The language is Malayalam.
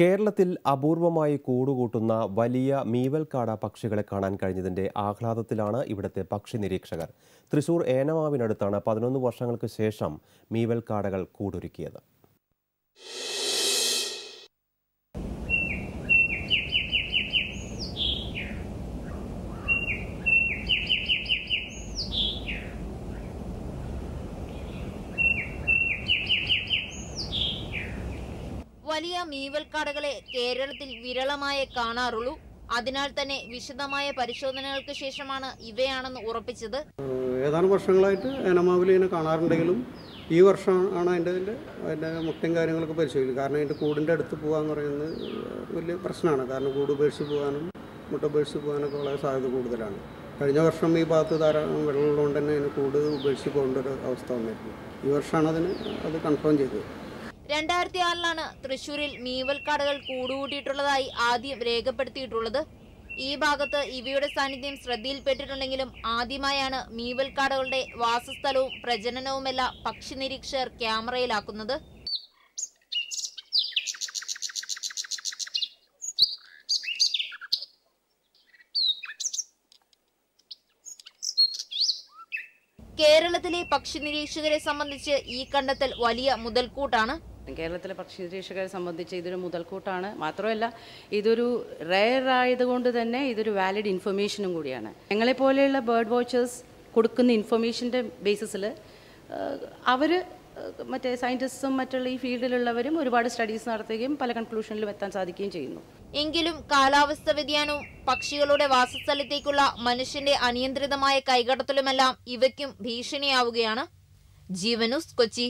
കേരളത്തിൽ അപൂർവമായി കൂടുകൂട്ടുന്ന വലിയ മീവൽക്കാട പക്ഷികളെ കാണാൻ കഴിഞ്ഞതിന്റെ ആഹ്ലാദത്തിലാണ് ഇവിടുത്തെ പക്ഷി നിരീക്ഷകർ. തൃശൂർ ഏനമാവിനടുത്താണ് പതിനൊന്ന് വർഷങ്ങൾക്ക് ശേഷം മീവൽക്കാടകൾ കൂടൊരുക്കിയത്. വലിയ മീവൽക്കാടകളെ കേരളത്തിൽ വിരളമായേ കാണാറുള്ളൂ. അതിനാൽ തന്നെ വിശദമായ പരിശോധനകൾക്ക് ശേഷമാണ് ഇവയാണെന്ന് ഉറപ്പിച്ചത്. ഏതാനും വർഷങ്ങളായിട്ട് ഏനമാവിലിനെ കാണാറുണ്ടെങ്കിലും ഈ വർഷം ആണ് അതിന്റെ അതിന്റെ മുട്ടയും കാര്യങ്ങളൊക്കെ പരിശോധിക്കുന്നത്. കാരണം അതിന്റെ കൂടിന്റെ അടുത്ത് പോകാന്ന് പറയുന്നത് വലിയ പ്രശ്നമാണ്. കാരണം കൂട് ഉപേക്ഷിച്ച് പോകാനും മുട്ട ഉപേക്ഷിച്ച് പോകാനൊക്കെ വളരെ സാധ്യത കൂടുതലാണ്. കഴിഞ്ഞ വർഷം ഈ ഭാഗത്ത് ധാരാളം വെള്ളമുള്ളതുകൊണ്ട് തന്നെ അതിന് കൂട് ഉപേക്ഷിച്ച് പോകേണ്ട ഒരു അവസ്ഥ വന്നിരുന്നു. ഈ വർഷമാണ് അതിന് അത് കൺഫേം ചെയ്തത്. രണ്ടായിരത്തി ആറിലാണ് തൃശൂരിൽ മീവൽക്കാടുകൾ കൂടുകൂട്ടിയിട്ടുള്ളതായി ആദ്യം രേഖപ്പെടുത്തിയിട്ടുള്ളത്. ഈ ഭാഗത്ത് ഇവയുടെ സാന്നിധ്യം ശ്രദ്ധയിൽപ്പെട്ടിട്ടുണ്ടെങ്കിലും ആദ്യമായാണ് മീവൽക്കാടുകളുടെ വാസസ്ഥലവും പ്രജനനവുമെല്ലാം പക്ഷി നിരീക്ഷകർ ക്യാമറയിലാക്കുന്നത്. കേരളത്തിലെ പക്ഷി നിരീക്ഷകരെ സംബന്ധിച്ച് ഈ കണ്ടെത്തൽ വലിയ മുതൽക്കൂട്ടാണ്. കേരളത്തിലെ പക്ഷി നിരീക്ഷകരെ സംബന്ധിച്ച് ഇതൊരു മുതൽക്കൂട്ടാണ്. മാത്രമല്ല ഇതൊരു റെയർ ആയതുകൊണ്ട് തന്നെ ഇതൊരു വാലിഡ് ഇൻഫർമേഷനും കൂടിയാണ്. ഞങ്ങളെപ്പോലെയുള്ള ബേർഡ് വാച്ചേഴ്സ് കൊടുക്കുന്ന ഇൻഫർമേഷന്റെ ബേസിസിൽ അവർ മറ്റേ സയന്റിസ്റ്റും മറ്റുള്ള ഈ ഫീൽഡിലുള്ളവരും ഒരുപാട് സ്റ്റഡീസ് നടത്തുകയും പല കൺക്ലൂഷനിലും എത്താൻ സാധിക്കുകയും ചെയ്യുന്നു. എങ്കിലും കാലാവസ്ഥ വ്യതിയാനവും പക്ഷികളുടെ വാസസ്ഥലത്തേക്കുള്ള മനുഷ്യന്റെ അനിയന്ത്രിതമായ കൈകടത്തലുമെല്ലാം ഇവയ്ക്കും ഭീഷണിയാവുകയാണ്. ജീവനുസ് കൊച്ചി.